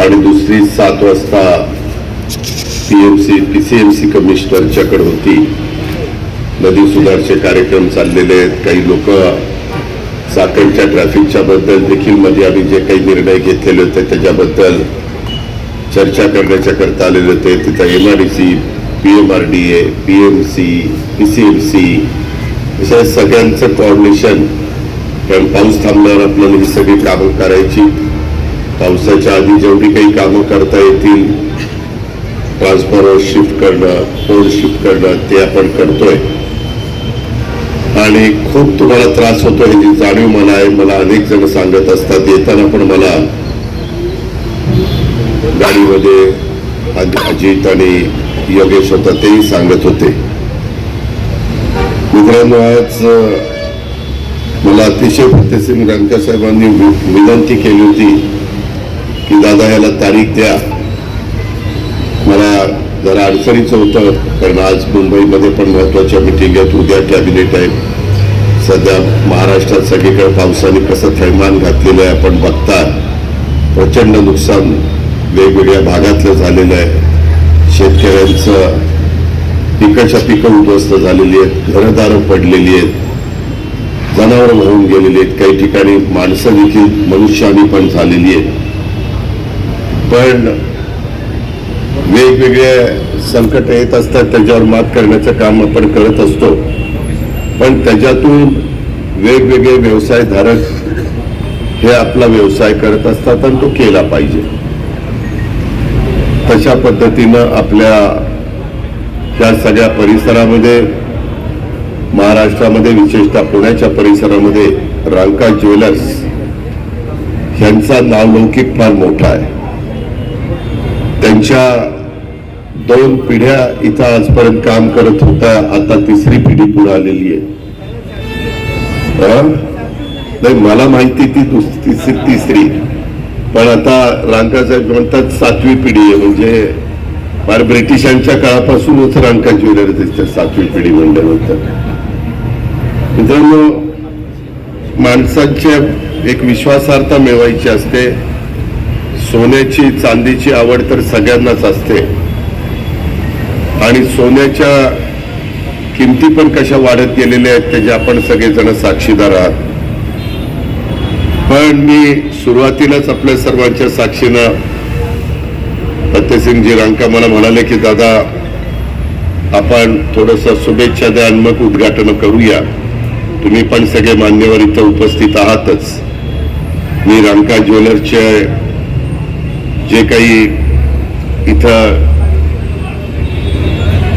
आणि दुसरी सात वाजता P M C P C M C कमिशनरच्याकडे होती. नदी सुधारचे कार्यक्रम चाललेले आहेत. काही लोक साखरच्या ट्रॅफिकच्या बद्दल देखील मध्ये आम्ही जे काही निर्णय घेतलेले होते त्याच्याबद्दल चर्चा करण्याच्या करता आलेले होते. तिथं M R D C P M R D A P M C P C M C अशा सगळ्यांचं कॉर्डिनेशन कारण पाऊस थांबल्यावर आपल्याला ही सगळी कामं करायची. पावसाच्या आधी जेवढी काही कामं करता येतील ट्रान्सफॉर्मर शिफ्ट करणं फोन शिफ्ट करणं ते आपण करतोय. आणि खूप तुम्हाला त्रास होतो ह्याची जाणीव मला आहे मला अनेक जण सांगत असतात येताना पण मला गाडीमध्ये अजित आणि योगेश होता तेही सांगत होते. मित्रांनो आज मला अतिशय फतेसिंग साहेबांनी विनंती केली होती की दादा याला तारीख द्या. मला जरा अडचणीचं होतं कारण आज मुंबईमध्ये पण महत्त्वाच्या मिटिंग आहेत. उद्या कॅबिनेट आहे. सध्या महाराष्ट्रात सगळीकडे पावसाने कसं थैमान घातलेलं आहे आपण बघता. प्रचंड नुकसान वेगवेगळ्या भागातलं झालेलं आहे. शेतकऱ्यांचं पिकाच्या पिकं उद्ध्वस्त झालेली आहेत. घरदारं पडलेली आहेत. जनावरं वाहून गेलेली आहेत. काही ठिकाणी माणसं देखील मनुष्यानी पण झालेली आहेत. पण वेगवेगळे संकट येत असतात त्याच्यावर मात करण्याचं काम आपण करत असतो. पण त्याच्यातून वेगवेगळे व्यवसायधारक हे आपला व्यवसाय करत असतात आणि तो केला पाहिजे. तशा पद्धतीनं आपल्या त्या सगळ्या परिसरामध्ये महाराष्ट्रामध्ये विशेषतः पुण्याच्या परिसरामध्ये रांका ज्वेलर्स यांचा नावलौकिक फार मोठा आहे. त्यांच्या दोन पिढ्या इथं आजपर्यंत काम करत होत्या आता तिसरी पिढी पुढे आलेली आहे. नाही मला माहिती ती तिसरी तिसरी. पण आता रांका साहेब म्हणतात सातवी पिढी आहे म्हणजे फार ब्रिटिशांच्या काळापासूनच रांका ज्वेलरी दिसते सातवी पिढी म्हणल्यानंतर. मित्रांनो माणसांच्या एक विश्वासार्हता मिळवायची असते. सोन्याची चांदीची आवड तर सगळ्यांनाच असते. आणि सोन्याच्या किमती पण कशा वाढत गेलेल्या आहेत त्याचे आपण सगळेजण साक्षीदार आहात. पण मी सुरुवातीलाच आपल्या सर्वांच्या साक्षीनं फतेसिंगजी रांका मला म्हणाले की दादा आपण थोडस शुभेच्छा द्या आणि मग उद्घाटन करूया. तुम्ही पण सगळे मान्यवर इथं उपस्थित आहातच. मी रांका ज्वेलर्सचे जे काही इथं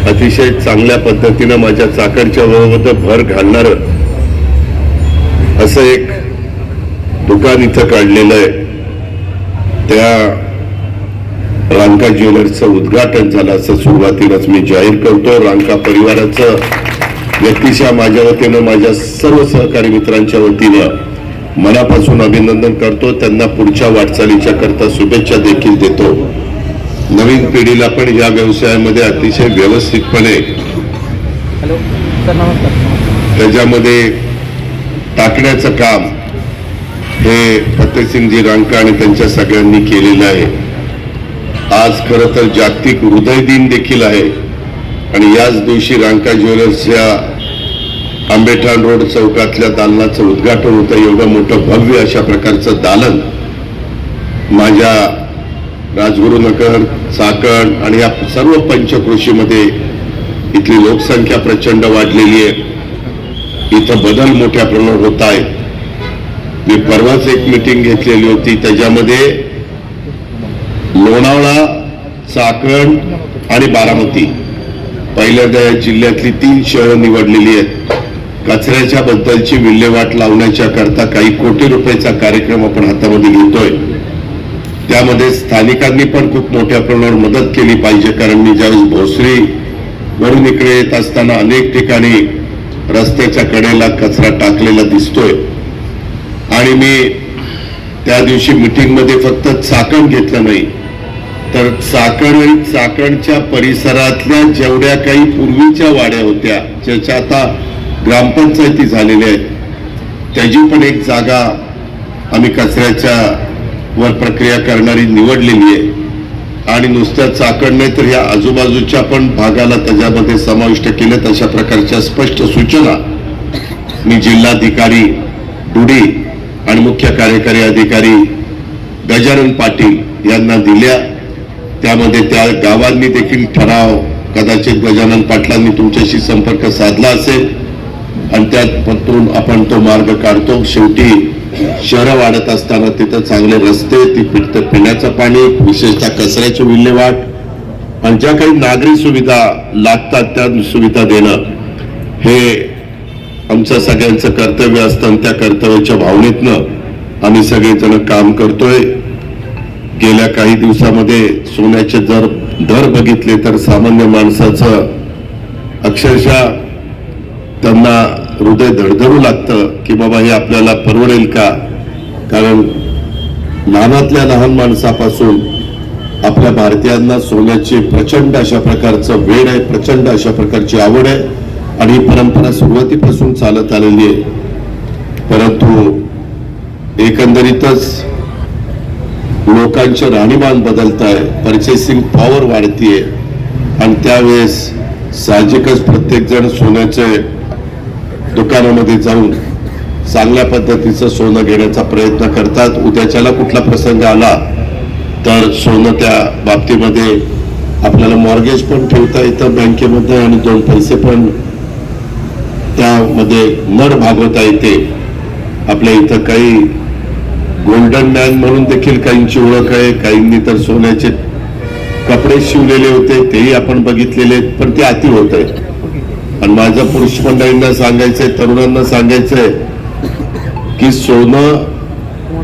अतिशय चांगल्या पद्धतीनं माझ्या चाकणच्या बरोबर भर घालणारं असं एक दुकान इथं काढलेलं आहे. त्या रांका ज्वेलर्सचं उद्घाटन झालं असं सुरुवातीलाच मी जाहीर करतो. रांका परिवाराचं व्यक्तिशा माझ्या वतीनं माझ्या सर्व सहकारी मित्रांच्या वतीनं मनापासून अभिनंदन करतो. त्यांना पुढच्या वाटचालीच्या करता शुभेच्छा देखील देतो. नवीन पिढीला पण या व्यवसायामध्ये अतिशय व्यवस्थितपणे त्याच्यामध्ये टाकण्याचं काम हे फतेसिंगजी रांका आणि त्यांच्या सगळ्यांनी केलेलं आहे. आज खरं तर जागतिक हृदय दिन देखील आहे. आणि याच दिवशी रांका ज्वेलर्सच्या आंबेठाण रोड चौकातल्या दालनाचं उद्घाटन होतं. एवढं मोठं भव्य अशा प्रकारचं दालन माझ्या राजगुरुनगर चाकण आणि या सर्व पंचकृषीमध्ये इथली लोकसंख्या प्रचंड वाढलेली आहे. इथं बदल मोठ्या प्रमाणात होत आहेत. मी परवाच एक मिटिंग घेतलेली होती. त्याच्यामध्ये लोणावळा चाकण आणि बारामती. पहिल्यांदा या जिल्ह्यातली तीन शहरं निवडलेली आहेत. कचऱ्याच्या बद्दलची विल्हेवाट लावण्याच्या करता काही कोटी रुपयाचा कार्यक्रम आपण हातामध्ये घेतोय. त्यामध्ये स्थानिकांनी पण खूप मोठ्या प्रमाणावर मदत केली पाहिजे कारण मी ज्यावेळेस भोसरी वरून इकडे येत असताना अनेक ठिकाणी रस्त्याच्या कडेला कचरा टाकलेला दिसतोय. आणि मी त्या दिवशी मीटिंगमध्ये फक्त चाकण घेतलं नाही तर चाकण आणि चाकणच्या परिसरातल्या जेवढ्या काही पूर्वीच्या वाड्या होत्या ज्याच्या आता ग्रामपंचायती झालेल्या आहेत त्याची पण एक जागा आम्ही कचऱ्याच्या वर प्रक्रिया करणारी निवडलेली आहे. आणि नुसत्या चाकण नाही तर ह्या आजूबाजूच्या पण भागाला त्याच्यामध्ये समाविष्ट केलेत अशा प्रकारच्या स्पष्ट सूचना मी जिल्हाधिकारी डुडी आणि मुख्य कार्यकारी अधिकारी गजानन पाटील यांना दिल्या. त्यामध्ये त्या गावांनी देखील ठराव कदाचित गजानन पाटलांनी तुमच्याशी संपर्क साधला असेल. आणि त्यात पत्रून आपण तो मार्ग काढतो. शेवटी शहरं वाढत असताना तिथं चांगले रस्ते ती पित पिण्याचं पाणी विशेषतः कचऱ्याची विल्हेवाट आणि ज्या काही नागरी सुविधा लागतात त्या सुविधा देणं हे आमचं सगळ्यांचं कर्तव्य असतं आणि त्या कर्तव्याच्या भावनेतनं आम्ही सगळेजण काम करतोय. गेल्या काही दिवसामध्ये सोन्याचे जर दर बघितले तर सामान्य माणसाचं अक्षरशः त्यांना हृदय धडधडू लागतं की बाबा हे आपल्याला परवडेल का? कारण लहानातल्या लहान माणसापासून आपल्या भारतीयांना सोन्याची प्रचंड अशा प्रकारचं वेळ आहे प्रचंड अशा प्रकारची आवड आहे आणि ही परंपरा सुरुवातीपासून चालत आलेली आहे. परंतु एकंदरीतच लोकांचे राहणीमान बदलत आहे परचेसिंग पॉवर वाढतीये आणि त्यावेळेस साहजिकच प्रत्येकजण सोन्याचे दुकानामध्ये जाऊन चांगल्या पद्धतीचं सोनं घेण्याचा प्रयत्न करतात. उद्याच्याला कुठला प्रसंग आला तर सोनं त्या बाबतीमध्ये आपल्याला मॉर्गेज पण ठेवता येतं बँकेमध्ये आणि दोन पैसे पण त्यामध्ये नड भागवता येते. आपल्या इथं काही गोल्डन मॅन म्हणून देखील काहींची ओळख आहे. काहींनी तर सोन्याचे कपडे शिवलेले होते तेही आपण बघितलेले आहेत, पण ते अति होत आहे. आणि माझं पुरुष मंडळींना सांगायचंय तरुणांना सांगायचंय की सोनं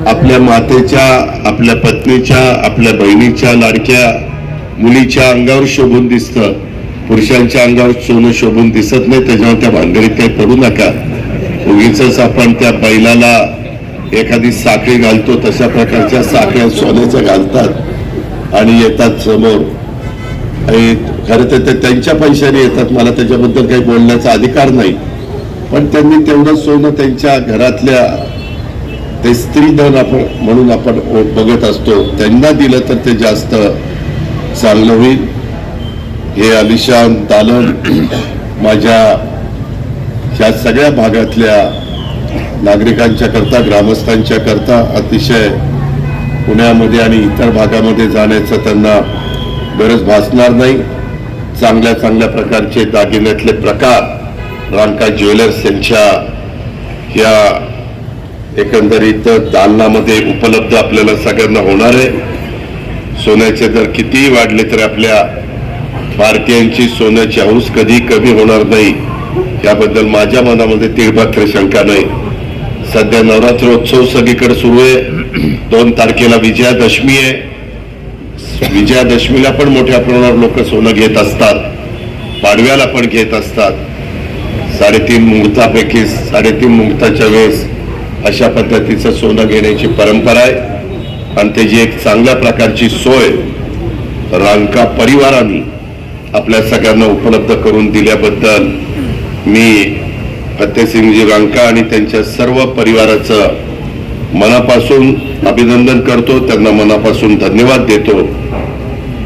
आपल्या मातेच्या आपल्या पत्नीच्या आपल्या बहिणीच्या लाडक्या मुलीच्या अंगावर शोभून दिसतं. पुरुषांच्या अंगावर सोनं शोभून दिसत नाही त्याच्यावर त्या भानगडीत काही पडू नका. उगीच आपण त्या बैलाला एखादी साखळी घालतो तशा प्रकारच्या साखळ्या सोन्याच्या घालतात आणि येतात समोर. खरं तर ते त्यांच्या पैशाने येतात. मला त्याच्याबद्दल काही बोलण्याचा अधिकार नाही. पण त्यांनी तेवढं सोनं त्यांच्या घरातल्या ते स्त्रीधन आपण म्हणून आपण बघत असतो. त्यांना दिलं तर ते जास्त चांगलं होईल. हे अलिशान दालन माझ्या ह्या सगळ्या भागातल्या नागरिकांच्या करता ग्रामस्थांच्या करता अतिशय पुण्यामध्ये आणि इतर भागामध्ये जाण्याचं त्यांना गरज भासणार नाही. चांगल्या चांगल्या प्रकारचे दागिन्यातले प्रकार रांका ज्वेलर्स यांच्या या एकंदरीत दालनामध्ये उपलब्ध आपल्याला सगळ्यांना होणार आहे. सोन्याचे दर कितीही वाढले तरी आपल्या भारतीयांची सोन्याची हौस कधी कमी होणार नाही. याबद्दल माझ्या मनामध्ये तिळमात्र शंका नाही. सध्या नवरात्रोत्सव सगळीकडे सुरू आहे. दोन तारखेला विजयादशमी आहे. विजयादशमीला पण मोठ्या प्रमाणावर लोक सोनं घेत असतात. पाडव्याला पण घेत असतात. साडेतीन मुहूर्तापैकी साडेतीन मुहूर्ताच्या वेळेस अशा पद्धतीचं सोनं घेण्याची परंपरा आहे. आणि त्याची एक चांगल्या प्रकारची सोय रांका परिवाराने आपल्या सगळ्यांना उपलब्ध करून दिल्याबद्दल मी फतेसिंगजी रांका आणि त्यांच्या सर्व परिवाराचं मनापासून अभिनंदन करतो. त्यांना मनापासून धन्यवाद देतो.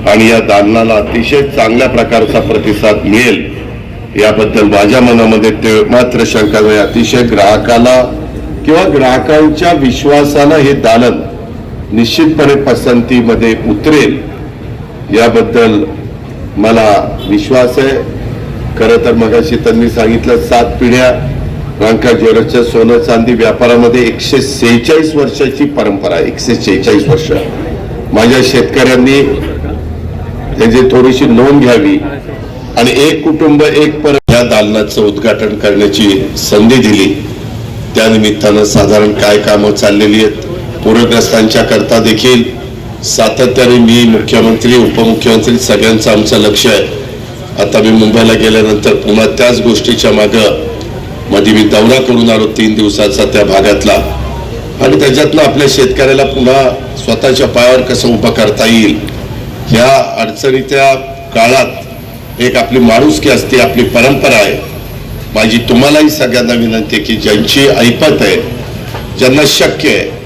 आणि या दालनाला अतिशय चांगल्या प्रकारचा प्रतिसाद मिळेल. याबद्दल माझ्या मनामध्ये ते मात्र शंका नाही. अतिशय ग्राहकाला किंवा ग्राहकांच्या विश्वासाला हे दालन निश्चितपणे पसंतीमध्ये उतरेल. याबद्दल मला विश्वास आहे. खरं तर मगाशी त्यांनी सांगितलं सात पिढ्या रांका ज्वेलर्सच्या सोनं चांदी व्यापारामध्ये एकशे सेहेचाळीस वर्षाची परंपरा एकशे सेहेचाळीस वर्ष. माझ्या शेतकऱ्यांनी त्याची थोडीशी नोंद घ्यावी आणि एक कुटुंब एक पर या दालनाचं उद्घाटन करण्याची संधी दिली. त्यानिमित्तानं साधारण काय कामं चाललेली आहेत पूरग्रस्तांच्या करता देखील सातत्याने मी मुख्यमंत्री उपमुख्यमंत्री सगळ्यांचं आमचं लक्ष आहे. आता मी मुंबईला गेल्यानंतर पुन्हा त्याच गोष्टीच्या मागं मध्ये मी दौरा करून आलो तीन दिवसाचा त्या भागातला. आणि त्याच्यातनं आपल्या शेतकऱ्याला पुन्हा स्वतःच्या पायावर कसं उभं करता येईल ह्या अडचणीच्या काळात एक आपली माणुसकी असते आपली परंपरा आहे. माझी तुम्हालाही सगळ्यांना विनंती आहे की ज्यांची ऐपत आहे ज्यांना शक्य आहे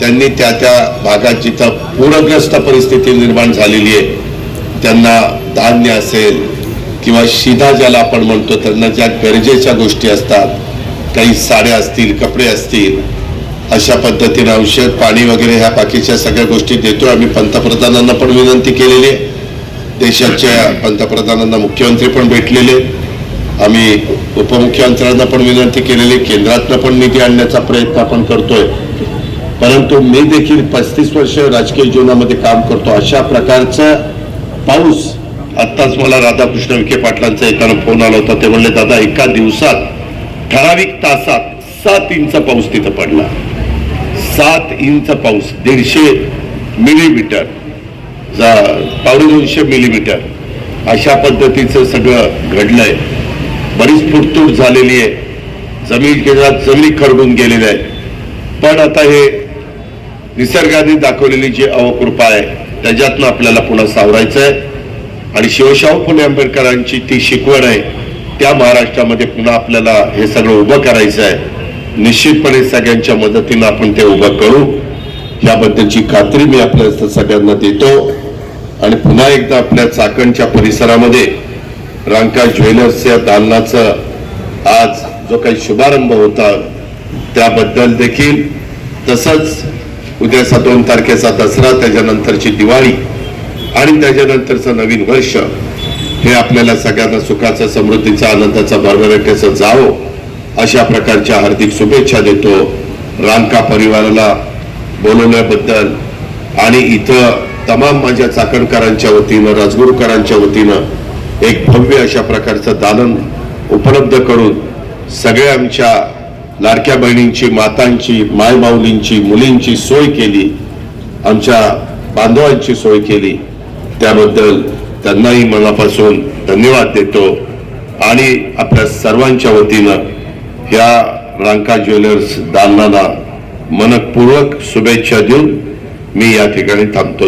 त्यांनी त्या त्या भागात जिथं पूरग्रस्त परिस्थिती निर्माण झालेली आहे त्यांना धान्य असेल किंवा शिधा ज्याला आपण म्हणतो त्यांना ज्या गरजेच्या गोष्टी असतात काही साड्या असतील कपडे असतील अशा पद्धतीनं औषध पाणी वगैरे ह्या बाकीच्या सगळ्या गोष्टी देतो. आम्ही पंतप्रधानांना पण विनंती केलेली आहे. देशाच्या पंतप्रधानांना मुख्यमंत्री पण भेटलेले. आम्ही उपमुख्यमंत्र्यांना पण विनंती केलेली. आहे. केंद्रातनं पण निधी आणण्याचा प्रयत्न आपण करतोय. परंतु मी देखील पस्तीस वर्ष राजकीय जीवनामध्ये काम करतो. अशा प्रकारचा पाऊस आत्ताच मला राधाकृष्ण विखे पाटलांचा एकानं फोन आला होता. ते म्हणले दादा एका दिवसात ठराविक तासात सात इंच पाऊस तिथं पडला. सात इंच पाऊस दीडशे मिलीमीटर. जा- पावणे दोनशे मिलीमीटर. अशा पद्धतीचं सगळं घडलंय. बरीच फुटतूट झालेली आहे. जमीन केंद्रात जमिनी खरडून गेलेल्या आहेत. पण आता हे निसर्गाने दाखवलेली जी अवकृपा आहे त्याच्यातनं आपल्याला पुन्हा सावरायचं आहे. आणि शिवशाहू फुले आंबेडकरांची ती शिकवण आहे त्या महाराष्ट्रामध्ये पुन्हा आपल्याला हे सगळं उभं करायचं आहे. निश्चितपणे सगळ्यांच्या मदतीनं आपण ते उभं करू. याबद्दलची खात्री मी आपल्या सगळ्यांना देतो. आणि पुन्हा एकदा आपल्या चाकणच्या परिसरामध्ये रांका ज्वेलर्सच्या दालनाचं आज जो काही शुभारंभ होता त्याबद्दल देखील तसंच उद्याचा दोन तारखेचा दसरा त्याच्यानंतरची दिवाळी आणि त्याच्यानंतरचं नवीन वर्ष हे आपल्याला सगळ्यांना सुखाचं समृद्धीचा आनंदाचा भरभराट्याचं जावं. अशा प्रकारच्या हार्दिक शुभेच्छा देतो. रांका परिवाराला बोलवल्याबद्दल आणि इथं तमाम माझ्या चाकणकरांच्या वतीनं राजगुरूकरांच्या वतीनं एक भव्य अशा प्रकारचं दालन उपलब्ध करून सगळ्या आमच्या लाडक्या बहिणींची मातांची मायमाऊलींची मुलींची सोय केली आमच्या बांधवांची सोय केली. त्याबद्दल त्यांनाही मनापासून धन्यवाद देतो. आणि आपल्या सर्वांच्या वतीनं ह्या रांका ज्वेलर्स दालनाला मनपूर्वक शुभेच्छा देऊन मी या ठिकाणी थांबतो